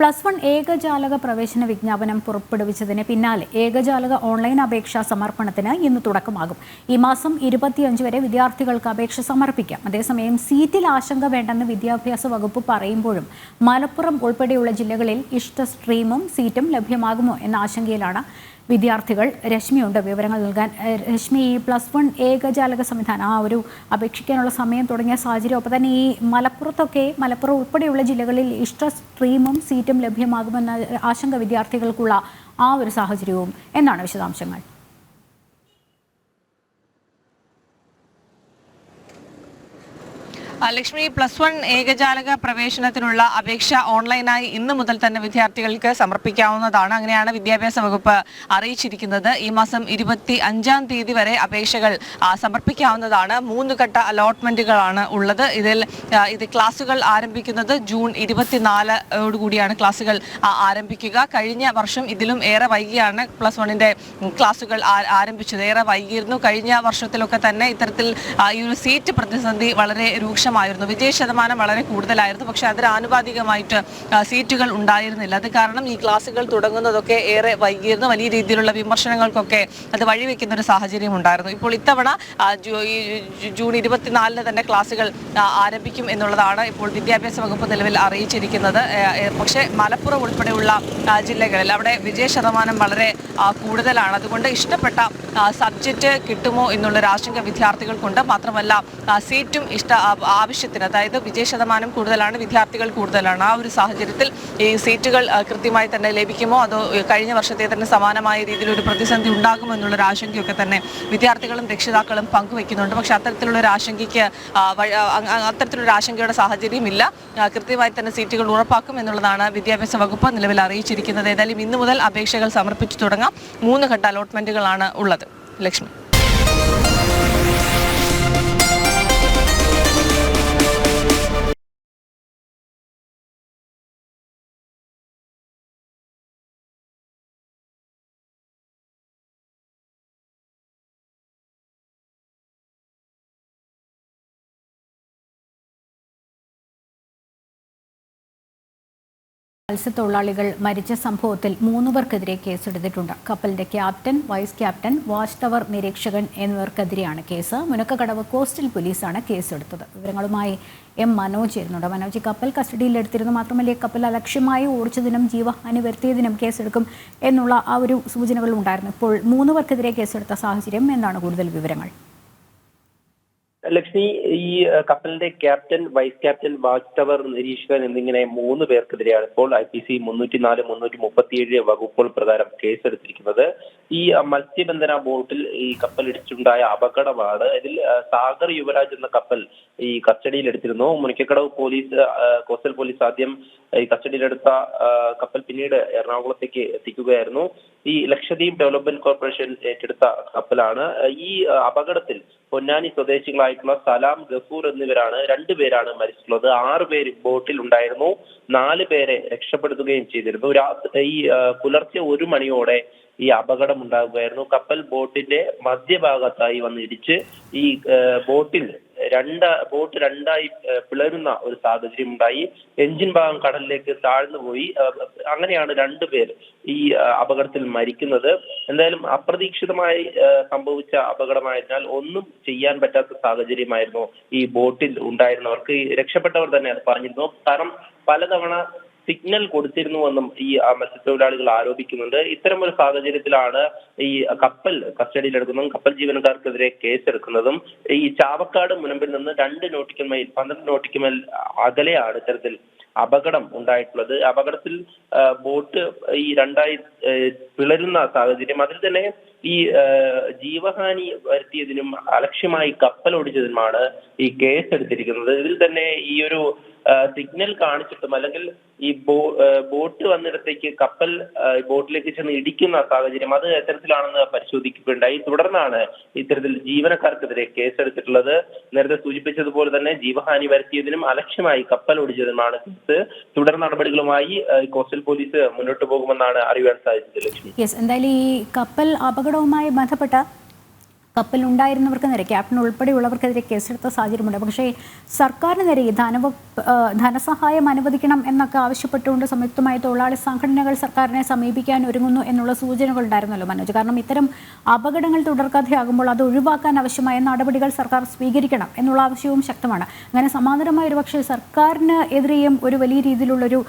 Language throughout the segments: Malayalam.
പ്ലസ് വൺ ഏകജാലക പ്രവേശന വിജ്ഞാപനം പുറപ്പെടുവിച്ചതിന് പിന്നാലെ ഏകജാലക ഓൺലൈൻ അപേക്ഷാ സമർപ്പണത്തിന് ഇന്ന് തുടക്കമാകും. ഈ മാസം ഇരുപത്തിയഞ്ച് വരെ വിദ്യാർത്ഥികൾക്ക് അപേക്ഷ സമർപ്പിക്കാം. അതേസമയം സീറ്റിൽ ആശങ്ക വേണ്ടെന്ന് വിദ്യാഭ്യാസ വകുപ്പ് പറയുമ്പോഴും മലപ്പുറം ഉൾപ്പെടെയുള്ള ജില്ലകളിൽ ഇഷ്ട സ്ട്രീമും സീറ്റും ലഭ്യമാകുമോ എന്ന ആശങ്കയിലാണ് വിദ്യാർത്ഥികൾ രശ്മിയുണ്ട്. വിവരങ്ങൾ നൽകാൻ രശ്മി ഈ പ്ലസ് വൺ ഏകജാലക സംവിധാനം ആ ഒരു അപേക്ഷിക്കാനുള്ള സമയം തുടങ്ങിയ സാഹചര്യം. ഒപ്പം തന്നെ ഈ മലപ്പുറത്തൊക്കെ മലപ്പുറം ഉൾപ്പെടെയുള്ള ജില്ലകളിൽ ഇഷ്ട സ്ട്രീമും സീറ്റും ലഭ്യമാകുമെന്ന ആശങ്ക വിദ്യാർത്ഥികൾക്കുള്ള ആ ഒരു സാഹചര്യവും. എന്നാണ് വിശദാംശങ്ങൾ? ലക്ഷ്മി പ്ലസ് വൺ ഏകജാലക പ്രവേശനത്തിനുള്ള അപേക്ഷ ഓൺലൈനായി ഇന്ന് മുതൽ തന്നെ വിദ്യാർത്ഥികൾക്ക് സമർപ്പിക്കാവുന്നതാണ്. അങ്ങനെയാണ് വിദ്യാഭ്യാസ വകുപ്പ് അറിയിച്ചിരിക്കുന്നത്. ഈ മാസം ഇരുപത്തി അഞ്ചാം തീയതി വരെ അപേക്ഷകൾ സമർപ്പിക്കാവുന്നതാണ്. മൂന്ന് ഘട്ട അലോട്ട്മെന്റുകളാണ് ഉള്ളത്. ഇതിൽ ഇത് ക്ലാസുകൾ ആരംഭിക്കുന്നത് ജൂൺ ഇരുപത്തിനാല് കൂടിയാണ് ക്ലാസുകൾ ആരംഭിക്കുക. കഴിഞ്ഞ വർഷം ഇതിലും ഏറെ വൈകിയാണ് പ്ലസ് വണ്ണിന്റെ ക്ലാസുകൾ ആരംഭിച്ചത്. ഏറെ വൈകിയിരുന്നു. കഴിഞ്ഞ വർഷത്തിലൊക്കെ തന്നെ ഇത്തരത്തിൽ ഈ ഒരു സീറ്റ് പ്രതിസന്ധി വളരെ രൂക്ഷമായിരുന്നു വിജയ ശതമാനം വളരെ കൂടുതലായിരുന്നു. പക്ഷേ അതിന് ആനുപാതികമായിട്ട് സീറ്റുകൾ ഉണ്ടായിരുന്നില്ല. അത് കാരണം ഈ ക്ലാസുകൾ തുടങ്ങുന്നതൊക്കെ ഏറെ വൈകിയിരുന്നു. വലിയ രീതിയിലുള്ള വിമർശനങ്ങൾക്കൊക്കെ അത് വഴിവെക്കുന്ന ഒരു സാഹചര്യം ഉണ്ടായിരുന്നു. ഇപ്പോൾ ഇത്തവണ ജൂൺ ഇരുപത്തിനാലിന് തന്നെ ക്ലാസുകൾ ആരംഭിക്കും എന്നുള്ളതാണ് ഇപ്പോൾ വിദ്യാഭ്യാസ വകുപ്പ് നിലവിൽ അറിയിച്ചിരിക്കുന്നത്. പക്ഷേ മലപ്പുറം ഉൾപ്പെടെയുള്ള ജില്ലകളിൽ അവിടെ വിജയ ശതമാനം വളരെ കൂടുതലാണ്. അതുകൊണ്ട് ഇഷ്ടപ്പെട്ട സബ്ജക്റ്റ് കിട്ടുമോ എന്നുള്ളൊരു ആശങ്ക വിദ്യാർത്ഥികൾക്കുണ്ട്. മാത്രമല്ല സീറ്റും ഇഷ്ട ആവശ്യത്തിന് അതായത് വിജയ ശതമാനം കൂടുതലാണ് വിദ്യാർത്ഥികൾ കൂടുതലാണ്. ആ ഒരു സാഹചര്യത്തിൽ ഈ സീറ്റുകൾ കൃത്യമായി തന്നെ ലഭിക്കുമോ? അതോ കഴിഞ്ഞ വർഷത്തെ തന്നെ സമാനമായ രീതിയിൽ ഒരു പ്രതിസന്ധി ഉണ്ടാകുമോ എന്നുള്ളൊരു ആശങ്കയൊക്കെ തന്നെ വിദ്യാർത്ഥികളും രക്ഷിതാക്കളും പങ്കുവെക്കുന്നുണ്ട്. പക്ഷെ അത്തരത്തിലുള്ള ഒരു ആശങ്കയ്ക്ക് അത്തരത്തിലൊരു ആശങ്കയുടെ സാഹചര്യം ഇല്ല കൃത്യമായി തന്നെ സീറ്റുകൾ ഉറപ്പാക്കും എന്നുള്ളതാണ് വിദ്യാഭ്യാസ വകുപ്പ് നിലവിൽ അറിയിച്ചിരിക്കുന്നത്. ഏതായാലും ഇന്നു മുതൽ അപേക്ഷകൾ സമർപ്പിച്ചു തുടങ്ങാം. മൂന്ന് ഘട്ട അലോട്ട്മെന്റുകളാണ് ഉള്ളത്. ലക്ഷ്മി. മത്സ്യത്തൊഴിലാളികൾ മരിച്ച സംഭവത്തിൽ മൂന്നു പേർക്കെതിരെ കേസെടുത്തിട്ടുണ്ട്. കപ്പലിന്റെ captain vice captain watch tower നിരീക്ഷകൻ എന്നിവർക്കെതിരെയാണ് കേസ്. മുനക്കക്കടവ് കോസ്റ്റൽ പോലീസാണ് കേസെടുത്തത്. വിവരങ്ങളുമായി എം മനോജ് ചേരുന്നുണ്ട് മനോജ് കപ്പൽ കസ്റ്റഡിയിലെടുത്തിരുന്നു മാത്രമല്ല കപ്പൽ അലക്ഷ്യമായി ഓടിച്ചതിനും ജീവഹാനി വരുത്തിയതിനും കേസെടുക്കും എന്നുള്ള ആ ഒരു സൂചനകളും ഉണ്ടായിരുന്നു ഇപ്പോൾ മൂന്ന് പേർക്കെതിരെ കേസെടുത്ത സാഹചര്യം എന്താണ് കൂടുതൽ വിവരങ്ങൾ? ലക്ഷ്മി ഈ കപ്പലിന്റെ captain vice captain watch tower നിരീക്ഷകൻ എന്നിങ്ങനെ മൂന്ന് പേർക്കെതിരെയാണ് ഇപ്പോൾ ഐ പി സി മുന്നൂറ്റി നാല് മുന്നൂറ്റി മുപ്പത്തിയേഴ് വകുപ്പുകൾ പ്രകാരം കേസെടുത്തിരിക്കുന്നത്. ഈ മത്സ്യബന്ധന ബോട്ടിൽ ഈ കപ്പൽ ഇടിച്ചുണ്ടായ അപകടമാണ്. ഇതിൽ സാഗർ യുവരാജ് എന്ന കപ്പൽ ഈ കസ്റ്റഡിയിൽ എടുത്തിരുന്നു മുനിക്കക്കടവ് പോലീസ് കോസ്റ്റൽ പോലീസ് ആദ്യം ഈ കസ്റ്റഡിയിലെടുത്ത കപ്പൽ പിന്നീട് എറണാകുളത്തേക്ക് എത്തിക്കുകയായിരുന്നു. ഈ ലക്ഷദ്വീപ് ഡെവലപ്മെന്റ് കോർപ്പറേഷൻ ഏറ്റെടുത്ത കപ്പലാണ്. ഈ അപകടത്തിൽ പൊന്നാനി സ്വദേശികളായിട്ടുള്ള സലാം ഗഫൂർ എന്നിവരാണ് രണ്ടുപേരാണ് മരിച്ചിട്ടുള്ളത്. ആറ് പേര് ബോട്ടിൽ ഉണ്ടായിരുന്നു. നാല് പേരെ രക്ഷപ്പെടുത്തുകയും ചെയ്തിരുന്നു. ഈ പുലർച്ചെ ഒരു മണിയോടെ ഈ അപകടം ഉണ്ടാകുകയായിരുന്നു കപ്പൽ ബോട്ടിന്റെ മധ്യഭാഗത്തായി വന്നിടിച്ച് ഈ ബോട്ടിൽ രണ്ട് ബോട്ട് രണ്ടായി പിളരുന്ന ഒരു സാഹചര്യം ഉണ്ടായി. എഞ്ചിൻ ഭാഗം കടലിലേക്ക് താഴ്ന്നു പോയി. അങ്ങനെയാണ് അങ്ങനെയാണ് രണ്ടുപേർ ഈ അപകടത്തിൽ മരിക്കുന്നത്. എന്തായാലും അപ്രതീക്ഷിതമായി സംഭവിച്ച അപകടമായതിനാൽ ഒന്നും ചെയ്യാൻ പറ്റാത്ത സാഹചര്യമായിരുന്നു ഈ ബോട്ടിൽ ഉണ്ടായിരുന്നവർക്ക്. രക്ഷപ്പെട്ടവർ തന്നെ അത് പറഞ്ഞിരുന്നു. കാരണം പലതവണ സിഗ്നൽ കൊടുത്തിരുന്നുവെന്നും ഈ മത്സ്യത്തൊഴിലാളികൾ ആരോപിക്കുന്നുണ്ട്. ഇത്തരം ഒരു സാഹചര്യത്തിലാണ് ഈ കപ്പൽ കസ്റ്റഡിയിലെടുക്കുന്നതും കപ്പൽ ജീവനക്കാർക്കെതിരെ കേസെടുക്കുന്നതും. ഈ ചാവക്കാട് മുനമ്പിൽ നിന്ന് രണ്ട് നോട്ടിക്കൽ മൈൽ പന്ത്രണ്ട് നോട്ടിക്കൽ മൈൽ അകലെയാണ് ഇത്തരത്തിൽ അപകടം ഉണ്ടായിട്ടുള്ളത്. അപകടത്തിൽ ബോട്ട് ഈ രണ്ടായി പിളരുന്ന സാഹചര്യം. അതിൽ തന്നെ ഈ ജീവഹാനി വരുത്തിയതിനും അലക്ഷ്യമായി കപ്പൽ ഓടിച്ചതിനുമാണ് ഈ കേസ് എടുത്തിരിക്കുന്നത് ഇതിൽ തന്നെ ഈ ഒരു സിഗ്നൽ കാണിച്ചിട്ടും അല്ലെങ്കിൽ ഈ ബോട്ട് വന്നിടത്തേക്ക് കപ്പൽ ബോട്ടിലേക്ക് ചെന്ന് ഇടിക്കുന്ന സാഹചര്യം അത് എത്തരത്തിലാണെന്ന് പരിശോധിക്കുകയുണ്ടായി. തുടർന്നാണ് ഇത്തരത്തിൽ ജീവനക്കാർക്കെതിരെ കേസെടുത്തിട്ടുള്ളത്. നേരത്തെ സൂചിപ്പിച്ചതുപോലെ തന്നെ ജീവഹാനി വരുത്തിയതിനും അലക്ഷ്യമായി കപ്പൽ ഓടിച്ചതിനുമാണ് കേസ്. തുടർ നടപടികളുമായി കോസ്റ്റൽ പോലീസ് മുന്നോട്ട് പോകുമെന്നാണ് അറിയാൻ സാധിച്ചത് ലക്ഷ്മി. എന്തായാലും ഈ കപ്പൽ അപകടവുമായി ബന്ധപ്പെട്ട കപ്പലുണ്ടായിരുന്നവർക്ക് നേരെ ക്യാപ്റ്റൻ ഉൾപ്പെടെയുള്ളവർക്കെതിരെ കേസെടുത്ത സാഹചര്യമുണ്ട്. പക്ഷേ സർക്കാരിന് നേരെ ഈ ധനവ ധനസഹായം അനുവദിക്കണം എന്നൊക്കെ ആവശ്യപ്പെട്ടുകൊണ്ട് സംയുക്തമായ തൊഴിലാളി സംഘടനകൾ സർക്കാരിനെ സമീപിക്കാൻ ഒരുങ്ങുന്നു എന്നുള്ള സൂചനകൾ ഉണ്ടായിരുന്നല്ലോ മനോജ്. കാരണം ഇത്തരം അപകടങ്ങൾ തുടർക്കഥയാകുമ്പോൾ അത് ഒഴിവാക്കാൻ ആവശ്യമായ നടപടികൾ സർക്കാർ സ്വീകരിക്കണം എന്നുള്ള ആവശ്യവും ശക്തമാണ്. അങ്ങനെ സമാന്തരമായ ഒരു പക്ഷേ സർക്കാരിന് എതിരെയും ഒരു വലിയ രീതിയിലുള്ളൊരു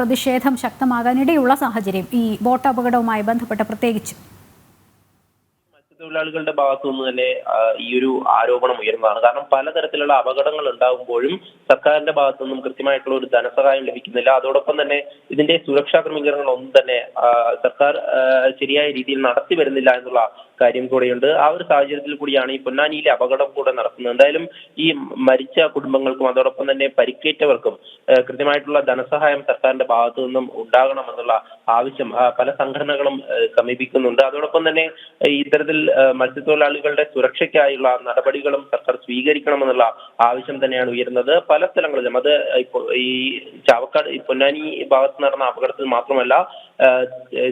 പ്രതിഷേധം ശക്തമാകാനിടയുള്ള സാഹചര്യം ഈ ബോട്ട് അപകടവുമായി ബന്ധപ്പെട്ട് പ്രത്യേകിച്ച്. മത്സ്യത്തൊഴിലാളികളുടെ ഭാഗത്തു നിന്ന് തന്നെ ഈ ഒരു ആരോപണം ഉയർന്നതാണ്. കാരണം പലതരത്തിലുള്ള അപകടങ്ങൾ ഉണ്ടാകുമ്പോഴും സർക്കാരിന്റെ ഭാഗത്തു നിന്നും കൃത്യമായിട്ടുള്ള ഒരു ധനസഹായം ലഭിക്കുന്നില്ല. അതോടൊപ്പം തന്നെ ഇതിന്റെ സുരക്ഷാ ക്രമീകരണങ്ങൾ ഒന്നും തന്നെ സർക്കാർ ശരിയായ രീതിയിൽ നടത്തി വരുന്നില്ല എന്നുള്ള കാര്യം കൂടെയുണ്ട്. ആ ഒരു സാഹചര്യത്തിൽ കൂടിയാണ് ഈ പൊന്നാനിയിലെ അപകടം കൂടെ നടക്കുന്നത്. എന്തായാലും ഈ മരിച്ച കുടുംബങ്ങൾക്കും അതോടൊപ്പം തന്നെ പരിക്കേറ്റവർക്കും കൃത്യമായിട്ടുള്ള ധനസഹായം സർക്കാരിന്റെ ഭാഗത്തു നിന്നും ഉണ്ടാകണമെന്നുള്ള ആവശ്യം പല സംഘടനകളും സമീപിക്കുന്നുണ്ട്. അതോടൊപ്പം തന്നെ ഇത്തരത്തിൽ മത്സ്യത്തൊഴിലാളികളുടെ സുരക്ഷയ്ക്കായുള്ള നടപടികളും സർക്കാർ സ്വീകരിക്കണമെന്നുള്ള ആവശ്യം തന്നെയാണ് ഉയരുന്നത്. പല സ്ഥലങ്ങളിലും അത് ഇപ്പോ ഈ ചാവക്കാട് പൊന്നാനി ഭാഗത്ത് നടന്ന അപകടത്തിൽ മാത്രമല്ല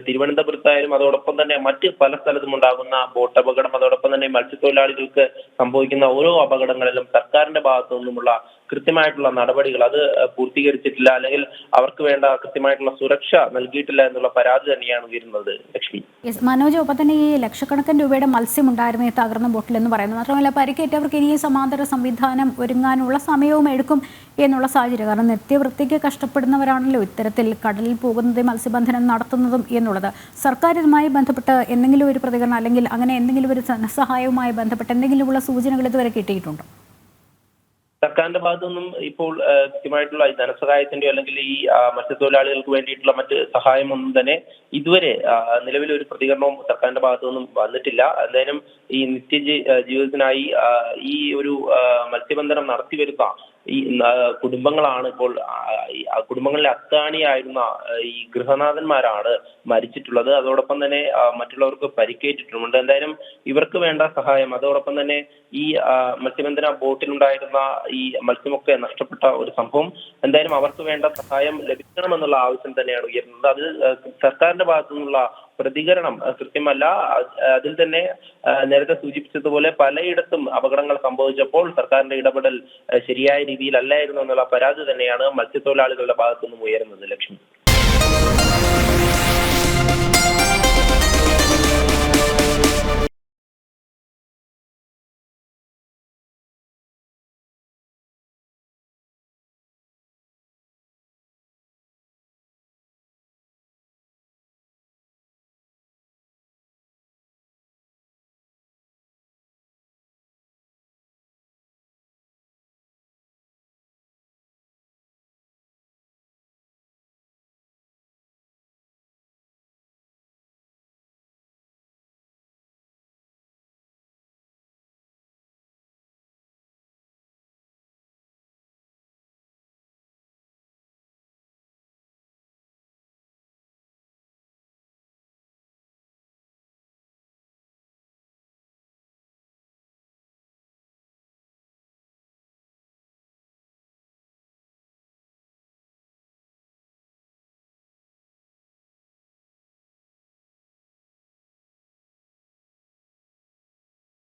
തിരുവനന്തപുരത്തായാലും അതോടൊപ്പം തന്നെ മറ്റ് പല സ്ഥലത്തും ഉണ്ടാകുന്ന ബോട്ട് അപകടം അതോടൊപ്പം തന്നെ മത്സ്യത്തൊഴിലാളികൾക്ക് സംഭവിക്കുന്ന ഓരോ അപകടങ്ങളിലും സർക്കാരിന്റെ ഭാഗത്തു നിന്നുമുള്ള കൃത്യമായിട്ടുള്ള നടപടികൾ അത് പൂർത്തീകരിച്ചിട്ടില്ല അല്ലെങ്കിൽ അവർക്ക് വേണ്ട കൃത്യമായിട്ടുള്ള സുരക്ഷ നൽകിയിട്ടില്ല എന്നുള്ള പരാതി തന്നെയാണ് ഉയരുന്നത് ലക്ഷ്മി. മനോജ് ഒപ്പം തന്നെ ഈ ലക്ഷക്കണക്കിന് രൂപയുടെ മത്സ്യം ഉണ്ടായിരുന്നു ഈ തകർന്ന ബോട്ടിൽ എന്ന് പറയുന്നത്. മാത്രമല്ല പരിക്കേറ്റവർക്ക് ഇനി സമാന്തര സംവിധാനം ഒരുങ്ങാനുള്ള സമയവും എടുക്കും. എന്നുള്ള സാഹചര്യം. കാരണം നിത്യവൃത്തിക്ക് കഷ്ടപ്പെടുന്നവരാണല്ലോ ഇത്തരത്തിൽ കടലിൽ പോകുന്നതും മത്സ്യബന്ധനം നടത്തുന്നതും എന്നുള്ളത്. സർക്കാർ ഇതുമായി ബന്ധപ്പെട്ട് എന്തെങ്കിലും ഒരു പ്രതികരണം അല്ലെങ്കിൽ അങ്ങനെ എന്തെങ്കിലും ഒരു ധനസഹായവുമായി ബന്ധപ്പെട്ട് എന്തെങ്കിലുമുള്ള സൂചനകൾ ഇതുവരെ കിട്ടിയിട്ടുണ്ടോ? സർക്കാരിന്റെ ഭാഗത്തുനിന്നും ഇപ്പോൾ കൃത്യമായിട്ടുള്ള ധനസഹായത്തിന്റെ അല്ലെങ്കിൽ ഈ മത്സ്യത്തൊഴിലാളികൾക്ക് വേണ്ടിയിട്ടുള്ള മറ്റ് സഹായമൊന്നും തന്നെ ഇതുവരെ നിലവിൽ ഒരു പ്രതികരണവും സർക്കാരിന്റെ ഭാഗത്തുനിന്നും വന്നിട്ടില്ല. എന്തായാലും ഈ നിത്യ ജീവിതത്തിനായി ഈ ഒരു മത്സ്യബന്ധനം നടത്തി വരുന്ന ഈ കുടുംബങ്ങളാണ് ഇപ്പോൾ കുടുംബങ്ങളിലെ അത്താണിയായിരുന്ന ഈ ഗൃഹനാഥന്മാരാണ് മരിച്ചിട്ടുള്ളത്. അതോടൊപ്പം തന്നെ മറ്റുള്ളവർക്ക് പരിക്കേറ്റിട്ടുമുണ്ട് എന്തായാലും ഇവർക്ക് വേണ്ട സഹായം. അതോടൊപ്പം തന്നെ ഈ മത്സ്യബന്ധന ബോട്ടിലുണ്ടായിരുന്ന ഈ മത്സ്യമൊക്കെ നഷ്ടപ്പെട്ട ഒരു സംഭവം എന്തായാലും അവർക്ക് വേണ്ട സഹായം ലഭിക്കണമെന്നുള്ള ആവശ്യം തന്നെയാണ് ഉയരുന്നത്. അത് സർക്കാരിന്റെ ഭാഗത്തു നിന്നുള്ള പ്രതികരണം കൃത്യമല്ല. അതിൽ തന്നെ നേരത്തെ സൂചിപ്പിച്ചതുപോലെ പലയിടത്തും അപകടങ്ങൾ സംഭവിച്ചപ്പോൾ സർക്കാരിന്റെ ഇടപെടൽ ശരിയായ രീതിയിലല്ലായിരുന്നു എന്നുള്ള പരാതി തന്നെയാണ് മത്സ്യത്തൊഴിലാളികളുടെ ഭാഗത്തു നിന്നും ഉയരുന്നത് ലക്ഷ്മി.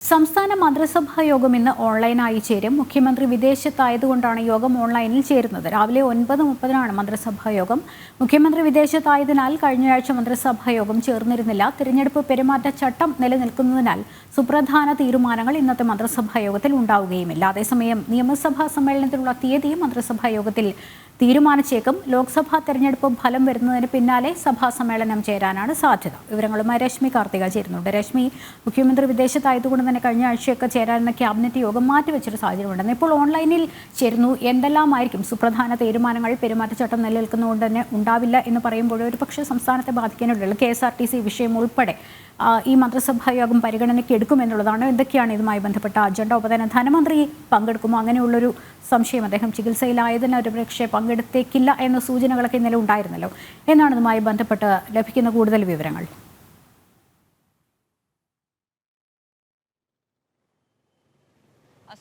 സംസ്ഥാന മന്ത്രിസഭാ യോഗം ഇന്ന് ഓൺലൈനായി ചേരും. മുഖ്യമന്ത്രി വിദേശത്തായതുകൊണ്ടാണ് യോഗം ഓൺലൈനിൽ ചേരുന്നത്. രാവിലെ ഒൻപത് മുപ്പതിനാണ് മന്ത്രിസഭാ യോഗം. മുഖ്യമന്ത്രി വിദേശത്തായതിനാൽ കഴിഞ്ഞയാഴ്ച മന്ത്രിസഭാ യോഗം ചേർന്നിരുന്നില്ല. തിരഞ്ഞെടുപ്പ് പെരുമാറ്റച്ചട്ടം നിലനിൽക്കുന്നതിനാൽ സുപ്രധാന തീരുമാനങ്ങൾ ഇന്നത്തെ മന്ത്രിസഭാ യോഗത്തിൽ ഉണ്ടാവുകയുമില്ല. അതേസമയം നിയമസഭാ സമ്മേളനത്തിനുള്ള തീയതിയും മന്ത്രിസഭാ യോഗത്തിൽ തീരുമാനിച്ചേക്കും. ലോക്സഭാ തെരഞ്ഞെടുപ്പ് ഫലം വരുന്നതിന് പിന്നാലെ സഭാ സമ്മേളനം ചേരാനാണ് സാധ്യത. വിവരങ്ങളുമായി രശ്മി കാർത്തിക ചേരുന്നുണ്ട്. രശ്മി മുഖ്യമന്ത്രി വിദേശത്തായതുകൊണ്ട് തന്നെ കഴിഞ്ഞ ആഴ്ചയൊക്കെ ചേരാനെന്ന ക്യാബിനറ്റ് യോഗം മാറ്റിവെച്ചൊരു സാഹചര്യമുണ്ടെന്ന് ഇപ്പോൾ ഓൺലൈനിൽ ചേരുന്നു എന്തെല്ലാമായിരിക്കും? സുപ്രധാന തീരുമാനങ്ങൾ പെരുമാറ്റച്ചട്ടം നിലനിൽക്കുന്നതുകൊണ്ട് തന്നെ ഉണ്ടാവില്ല എന്ന് പറയുമ്പോൾ ഒരു പക്ഷേ സംസ്ഥാനത്തെ ബാധിക്കാനുള്ള. K S R T C വിഷയം ഉൾപ്പെടെ ഈ മന്ത്രിസഭായോഗം പരിഗണനയ്ക്ക് എടുക്കുമെന്നുള്ളതാണ് എന്തൊക്കെയാണ് ഇതുമായി ബന്ധപ്പെട്ട അജണ്ട? ഒപ്പം തന്നെ ധനമന്ത്രി പങ്കെടുക്കുമോ? അങ്ങനെയുള്ളൊരു സംശയം അദ്ദേഹം ചികിത്സയിലായതിനാൽ ഒരു പക്ഷേ പങ്കെടുത്തേക്കില്ല എന്ന സൂചനകളൊക്കെ ഇന്നലെ ഉണ്ടായിരുന്നല്ലോ. എന്നാണ് ഇതുമായി ബന്ധപ്പെട്ട് ലഭിക്കുന്ന കൂടുതൽ വിവരങ്ങൾ.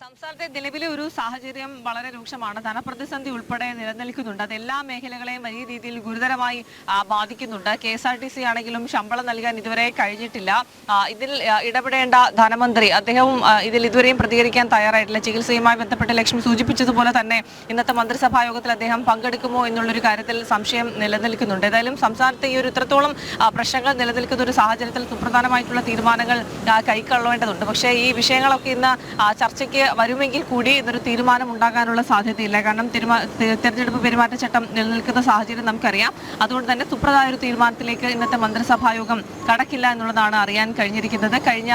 സംസ്ഥാനത്തെ നിലവിലെ ഒരു സാഹചര്യം വളരെ രൂക്ഷമാണ്. ധനപ്രതിസന്ധി ഉൾപ്പെടെ നിലനിൽക്കുന്നുണ്ട്. അത് എല്ലാ മേഖലകളെയും വലിയ രീതിയിൽ ഗുരുതരമായി ബാധിക്കുന്നുണ്ട്. K S R T C ആണെങ്കിലും ശമ്പളം നൽകാൻ ഇതുവരെ കഴിഞ്ഞിട്ടില്ല. ഇതിൽ ഇടപെടേണ്ട ധനമന്ത്രി അദ്ദേഹവും ഇതിൽ ഇതുവരെയും പ്രതികരിക്കാൻ തയ്യാറായിട്ടില്ല. ചികിത്സയുമായി ബന്ധപ്പെട്ട് ലക്ഷ്മി സൂചിപ്പിച്ചതുപോലെ തന്നെ ഇന്നത്തെ മന്ത്രിസഭാ യോഗത്തിൽ അദ്ദേഹം പങ്കെടുക്കുമോ എന്നുള്ളൊരു കാര്യത്തിൽ സംശയം നിലനിൽക്കുന്നുണ്ട്. ഏതായാലും സംസ്ഥാനത്തെ ഈ ഒരു ഇത്രത്തോളം പ്രശ്നങ്ങൾ നിലനിൽക്കുന്ന ഒരു സാഹചര്യത്തിൽ സുപ്രധാനമായിട്ടുള്ള തീരുമാനങ്ങൾ കൈക്കൊള്ളേണ്ടതുണ്ട്. പക്ഷേ ഈ വിഷയങ്ങളൊക്കെ ഇന്ന് ആ, വരുമെങ്കിൽ കൂടി ഇതൊരു തീരുമാനം ഉണ്ടാകാനുള്ള സാധ്യതയില്ല. കാരണം തെരഞ്ഞെടുപ്പ് പെരുമാറ്റച്ചട്ടം നിലനിൽക്കുന്ന സാഹചര്യം നമുക്കറിയാം. അതുകൊണ്ട് തന്നെ സുപ്രധായ ഒരു തീരുമാനത്തിലേക്ക് ഇന്നത്തെ മന്ത്രിസഭായോഗം കടക്കില്ല എന്നുള്ളതാണ് അറിയാൻ കഴിഞ്ഞിരിക്കുന്നത്. കഴിഞ്ഞ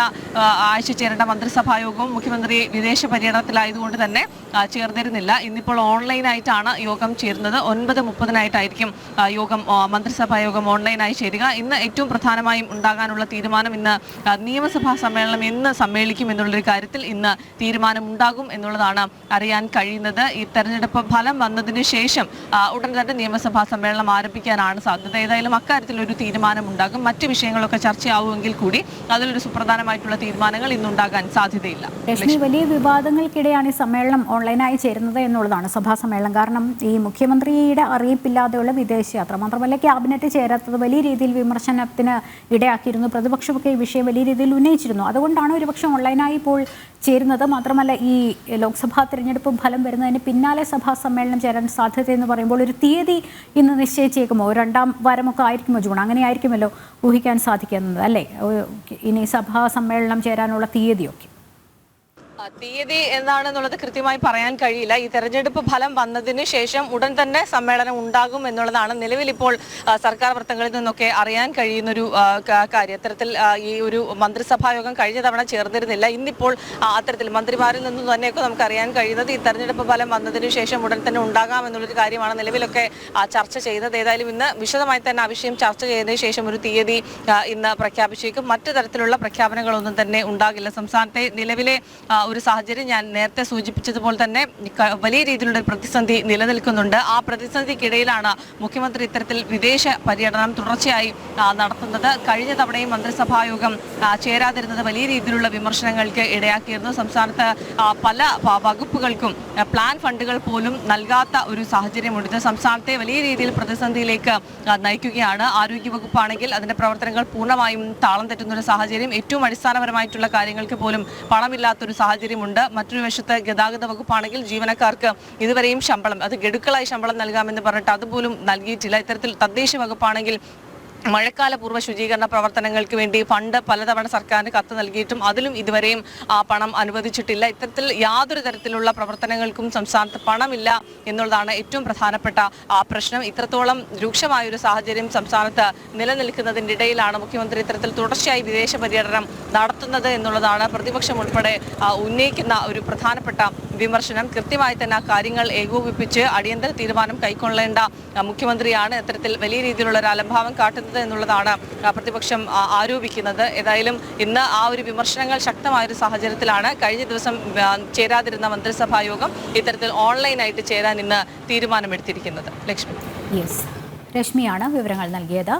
ആഴ്ച ചേരേണ്ട മന്ത്രിസഭായോഗവും മുഖ്യമന്ത്രി വിദേശ പര്യടനത്തിലായതുകൊണ്ട് തന്നെ ചേർന്നിരുന്നില്ല. ഇന്നിപ്പോൾ ഓൺലൈനായിട്ടാണ് യോഗം ചേരുന്നത്. ഒൻപത് മുപ്പതിനായിട്ടായിരിക്കും യോഗം മന്ത്രിസഭാ യോഗം ഓൺലൈനായി ചേരുക. ഇന്ന് ഏറ്റവും പ്രധാനമായും ഉണ്ടാകാനുള്ള തീരുമാനം ഇന്ന് നിയമസഭാ സമ്മേളനം എന്ന് സമ്മേളിക്കും എന്നുള്ളൊരു കാര്യത്തിൽ ഇന്ന് തീരുമാനം ഉണ്ടാകും എന്നുള്ളതാണ് അറിയാൻ കഴിയുന്നത്. ഈ തെരഞ്ഞെടുപ്പ് ഫലം വന്നതിന് ശേഷം ഉടൻ തന്നെ നിയമസഭാ സമ്മേളനം ആരംഭിക്കാനാണ് സാധ്യത. ഏതായാലും അക്കാര്യത്തിൽ ഒരു തീരുമാനം ഉണ്ടാകും മറ്റ് വിഷയങ്ങളൊക്കെ ചർച്ചയാവുമെങ്കിൽ കൂടി അതിലൊരു സുപ്രധാനമായിട്ടുള്ള തീരുമാനങ്ങൾ ഇന്നുണ്ടാകാൻ സാധ്യതയില്ല. വലിയ വിവാദങ്ങൾക്കിടെയാണ് ഈ സമ്മേളനം ഓൺലൈനായി ചേരുന്നത് എന്നുള്ളതാണ് സഭാ സമ്മേളനം. കാരണം ഈ മുഖ്യമന്ത്രിയുടെ അറിയിപ്പില്ലാതെയുള്ള വിദേശയാത്ര മാത്രമല്ല ക്യാബിനറ്റ് ചേരാത്തത് വലിയ രീതിയിൽ വിമർശനത്തിന് ഇടയാക്കിയിരുന്നു. പ്രതിപക്ഷമൊക്കെ ഈ വിഷയം വലിയ രീതിയിൽ ഉന്നയിച്ചിരുന്നു. അതുകൊണ്ടാണ് ഒരുപക്ഷെ ഓൺലൈനായി ഇപ്പോൾ ചേരുന്നത്. മാത്രമല്ല ഈ ലോക്സഭാ തിരഞ്ഞെടുപ്പ് ഫലം വരുന്നതിന് പിന്നാലെ സഭാ സമ്മേളനം ചേരാൻ സാധ്യത എന്ന് പറയുമ്പോൾ ഒരു തീയതി ഇന്ന് നിശ്ചയിച്ചേക്കുമോ? രണ്ടാം വാരമൊക്കെ ആയിരിക്കുമോ ജൂൺ? അങ്ങനെ ആയിരിക്കുമല്ലോ ഊഹിക്കാൻ സാധിക്കുന്നത് അല്ലേ? ഇനി സഭാ സമ്മേളനം ചേരാനുള്ള തീയതിയൊക്കെ. തീയതി എന്താണെന്നുള്ളത് കൃത്യമായി പറയാൻ കഴിയില്ല. ഈ തെരഞ്ഞെടുപ്പ് ഫലം വന്നതിന് ശേഷം ഉടൻ തന്നെ സമ്മേളനം ഉണ്ടാകും എന്നുള്ളതാണ് നിലവിൽ ഇപ്പോൾ സർക്കാർ വൃത്തങ്ങളിൽ നിന്നൊക്കെ അറിയാൻ കഴിയുന്നൊരു ഒരു കാര്യം. അത്തരത്തിൽ ഈ ഒരു മന്ത്രിസഭാ യോഗം കഴിഞ്ഞ തവണ ചേർന്നിരുന്നില്ല. ഇന്നിപ്പോൾ അത്തരത്തിൽ മന്ത്രിമാരിൽ നിന്നും തന്നെയൊക്കെ നമുക്ക് അറിയാൻ കഴിയുന്നത് ഈ തെരഞ്ഞെടുപ്പ് ഫലം വന്നതിന് ശേഷം ഉടൻ തന്നെ ഉണ്ടാകാം എന്നുള്ളൊരു കാര്യമാണ് നിലവിലൊക്കെ ചർച്ച ചെയ്തത്. ഏതായാലും ഇന്ന് വിശദമായി തന്നെ ആ വിഷയം ചർച്ച ചെയ്തതിനു ശേഷം ഒരു തീയതി ഇന്ന് പ്രഖ്യാപിച്ചേക്കും. മറ്റു തരത്തിലുള്ള പ്രഖ്യാപനങ്ങളൊന്നും തന്നെ ഉണ്ടാകില്ല. സംസ്ഥാനത്തെ നിലവിലെ ഒരു സാഹചര്യം ഞാൻ നേരത്തെ സൂചിപ്പിച്ചതുപോലെ തന്നെ വലിയ രീതിയിലുള്ള പ്രതിസന്ധി നിലനിൽക്കുന്നുണ്ട്. ആ പ്രതിസന്ധിക്കിടയിലാണ് മുഖ്യമന്ത്രി ഇത്തരത്തിൽ വിദേശ പര്യടനം തുടർച്ചയായി നടത്തുന്നത്. കഴിഞ്ഞ തവണയും മന്ത്രിസഭായോഗം ചേരാതിരുന്നത് വലിയ രീതിയിലുള്ള വിമർശനങ്ങൾക്ക് ഇടയാക്കിയിരുന്നു. സംസ്ഥാനത്ത് പല വകുപ്പുകൾക്കും പ്ലാൻ ഫണ്ടുകൾ പോലും നൽകാത്ത ഒരു സാഹചര്യമുണ്ട്. സംസ്ഥാനത്തെ വലിയ രീതിയിൽ പ്രതിസന്ധിയിലേക്ക് നയിക്കുകയാണ്. ആരോഗ്യവകുപ്പാണെങ്കിൽ അതിന്റെ പ്രവർത്തനങ്ങൾ പൂർണമായും താളം തെറ്റുന്ന ഒരു സാഹചര്യം. ഏറ്റവും അടിസ്ഥാനപരമായിട്ടുള്ള കാര്യങ്ങൾക്ക് പോലും പണമില്ലാത്തൊരു സാഹചര്യമുണ്ട്. മറ്റൊരു വശത്ത് ഗതാഗത വകുപ്പാണെങ്കിൽ ജീവനക്കാർക്ക് ഇതുവരെയും ശമ്പളം അത് ഗഡുക്കളായി ശമ്പളം നൽകാമെന്ന് പറഞ്ഞിട്ട് അതുപോലും നൽകിയിട്ടില്ല. ഇത്തരത്തിൽ തദ്ദേശ വകുപ്പാണെങ്കിൽ മഴക്കാല പൂർവ ശുചീകരണ പ്രവർത്തനങ്ങൾക്ക് വേണ്ടി ഫണ്ട് പലതവണ സർക്കാരിന് കത്ത് നൽകിയിട്ടും അതിലും ഇതുവരെയും ആ പണം അനുവദിച്ചിട്ടില്ല. ഇത്തരത്തിൽ യാതൊരു തരത്തിലുള്ള പ്രവർത്തനങ്ങൾക്കും സംസ്ഥാനത്ത് പണമില്ല എന്നുള്ളതാണ് ഏറ്റവും പ്രധാനപ്പെട്ട ആ പ്രശ്നം. ഇത്രത്തോളം രൂക്ഷമായ ഒരു സാഹചര്യം സംസ്ഥാനത്ത് നിലനിൽക്കുന്നതിന്റെ ഇടയിലാണ് മുഖ്യമന്ത്രി ഇത്തരത്തിൽ തുടർച്ചയായി വിദേശ പര്യടനം നടത്തുന്നത് എന്നുള്ളതാണ് പ്രതിപക്ഷം ഉൾപ്പെടെ ഉന്നയിക്കുന്ന ഒരു പ്രധാനപ്പെട്ട വിമർശനം. കൃത്യമായി തന്നെ ആ കാര്യങ്ങൾ ഏകോപിപ്പിച്ച് അടിയന്തര തീരുമാനം കൈക്കൊള്ളേണ്ട മുഖ്യമന്ത്രിയാണ് ഇത്തരത്തിൽ വലിയ രീതിയിലുള്ള ഒരു അലംഭാവം കാട്ടുന്നത് എന്നുള്ളതാണ് പ്രതിപക്ഷം ആരോപിക്കുന്നത്. ഏതായാലും ഇന്ന് ആ ഒരു വിമർശനങ്ങൾ ശക്തമായ ഒരു സാഹചര്യത്തിലാണ് കഴിഞ്ഞ ദിവസം ചേരാതിരുന്ന മന്ത്രിസഭാ യോഗം ഇത്തരത്തിൽ ഓൺലൈനായിട്ട് ചേരാൻ ഇന്ന് തീരുമാനമെടുത്തിരിക്കുന്നത്. ലക്ഷ്മി. യെസ് രശ്മിയാണ് വിവരങ്ങൾ നൽകിയത്.